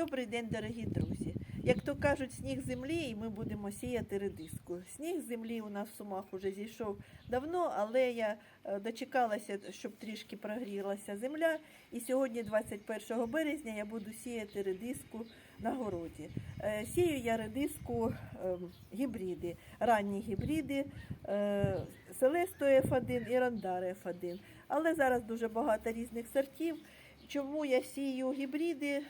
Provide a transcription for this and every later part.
Добрий день, дорогі друзі. Як то кажуть, сніг землі, і ми будемо сіяти редиску. Сніг землі у нас в сумах уже зійшов давно, але я е, дочекалася, щоб трішки прогрілася земля. І сьогодні, 21 березня, я буду сіяти редиску на городі. Е, Сію я редиску е, гібриди, ранні гібриди, е, Селесто F1 і Рандар F1. Але зараз дуже багато різних сортів. Чому я сію гібриди? Е,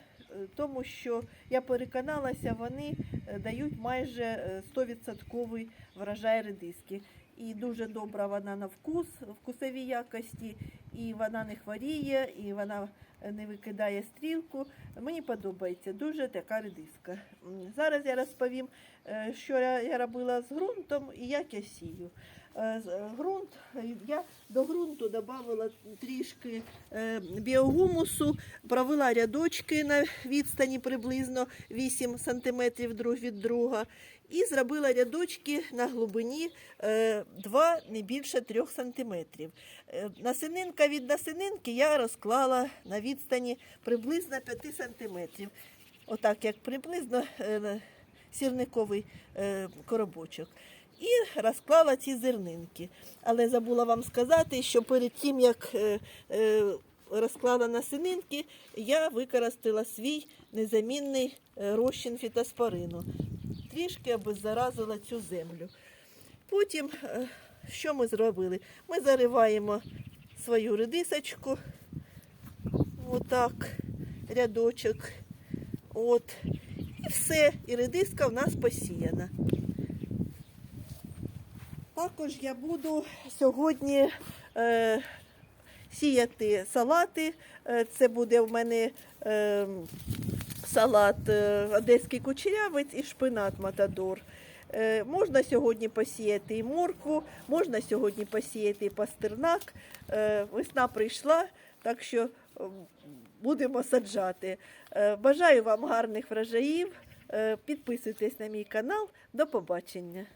Тому що я переконалася, вони е, дають майже е, 100% врожай редиски. І дуже добра вона на вкус, вкусові якості, і вона не хворіє, і вона е, не викидає стрілку. Мені подобається дуже така редиска. Зараз я розповім, е, що я робила з ґрунтом і як я сію. З- е, я до ґрунту додавала трішки біогумусу, провела рядочки на відстані приблизно 8 см друг від друга. І зробила рядочки на глибині 2, не більше 3 см. Насининка від насининки я розклала на відстані приблизно 5 см. Отак, як приблизно е, сірниковий е, коробочок. І розклала ці зернинки. Але забула вам сказати, що перед тим, як е, е, розклала насининки, я використала свій незамінний е, розчин фітоспорину. Трішки обеззаразила цю землю. Потім, е, що ми зробили? Ми зариваємо свою редисочку, отак, рядочок. От. І все, і редиска в нас посіяна. Також я буду сьогодні е, сіяти салати. Е, це буде в мене е, салат е, одеський кучерявець і шпинат матадор. Е, можна сьогодні посіяти і морку, можна сьогодні посіяти і пастернак. Е, весна прийшла, так що будемо саджати. Бажаю вам гарних врожаїв. Підписуйтесь на мій канал. До побачення.